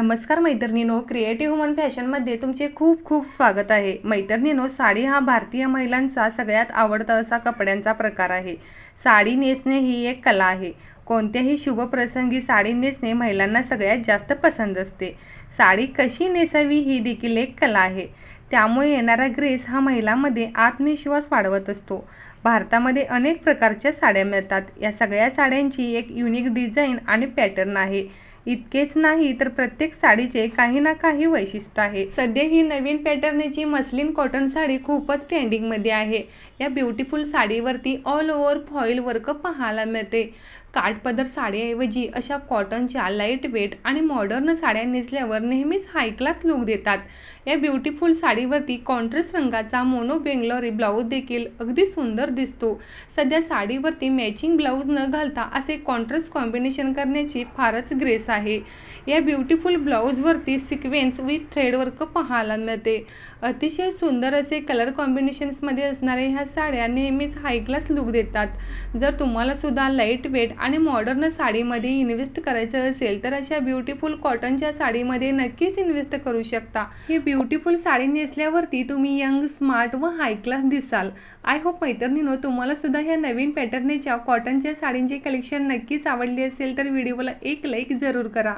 नमस्कार मैत्रिणीनो creative woman फॅशनमध्ये तुमचे खूप खूप स्वागत आहे. मैत्रिणीनो साडी हा भारतीय महिलांचा सगळ्यात आवडता असा कपड्यांचा प्रकार आहे. साडी नेसणे ही एक कला आहे. कोणत्याही शुभप्रसंगी साडी नेसणे महिलांना सगळ्यात जास्त पसंत असते. साडी कशी नेसावी ही देखील एक कला आहे. त्यामुळे येणारा ग्रेस हा महिलांमध्ये आत्मविश्वास वाढवत असतो. भारतामध्ये अनेक प्रकारच्या साड्या मिळतात. या सगळ्या साड्यांची एक युनिक डिझाईन आणि पॅटर्न आहे. इतकेच नाही तर प्रत्येक साडीचे काही ना काही वैशिष्ट्य आहे. सध्या ही नवीन पॅटर्नची मस्लिन कॉटन साडी खूपच ट्रेंडिंगमध्ये आहे. या ब्युटिफुल साडीवरती ऑल ओव्हर फॉईल वर्क पाहायला मिळते. काठपदर साड्याऐवजी अशा कॉटनच्या लाइट वेट आणि मॉडर्न साड्या नेसल्यावर नेहमीच हाय क्लास लुक देतात. या ब्युटिफुल साडीवरती कॉन्ट्रास्ट रंगाचा मोनो बेंगलोरी ब्लाऊज देखील अगदी सुंदर दिसतो. सध्या साडीवरती मॅचिंग ब्लाऊज न घालता असे कॉन्ट्रास्ट कॉम्बिनेशन करण्याची फारच ग्रेस आहे. या ब्युटिफुल ब्लाऊजवरती सिक्वेन्स विथ थ्रेडवर्क पाहायला मिळते. अतिशय सुंदर असे कलर कॉम्बिनेशन्समध्ये असणाऱ्या ह्या साड्या नेहमीच हाय क्लास लुक देतात. जर तुम्हाला सुद्धा लाइट वेट आणि मॉडर्न साडीमध्ये इन्व्हेस्ट करायचं असेल तर अशा ब्युटिफुल कॉटनच्या साडीमध्ये नक्कीच इन्व्हेस्ट करू शकता. ही ब्युटिफुल साडी नेसल्यावरती तुम्ही यंग स्मार्ट व हाय क्लास दिसाल. आय होप मैत्रिणीनो तुम्हाला सुद्धा ह्या नवीन पॅटर्नेच्या कॉटनच्या साडींचे कलेक्शन नक्कीच आवडले असेल तर व्हिडिओला एक लाईक जरूर करा.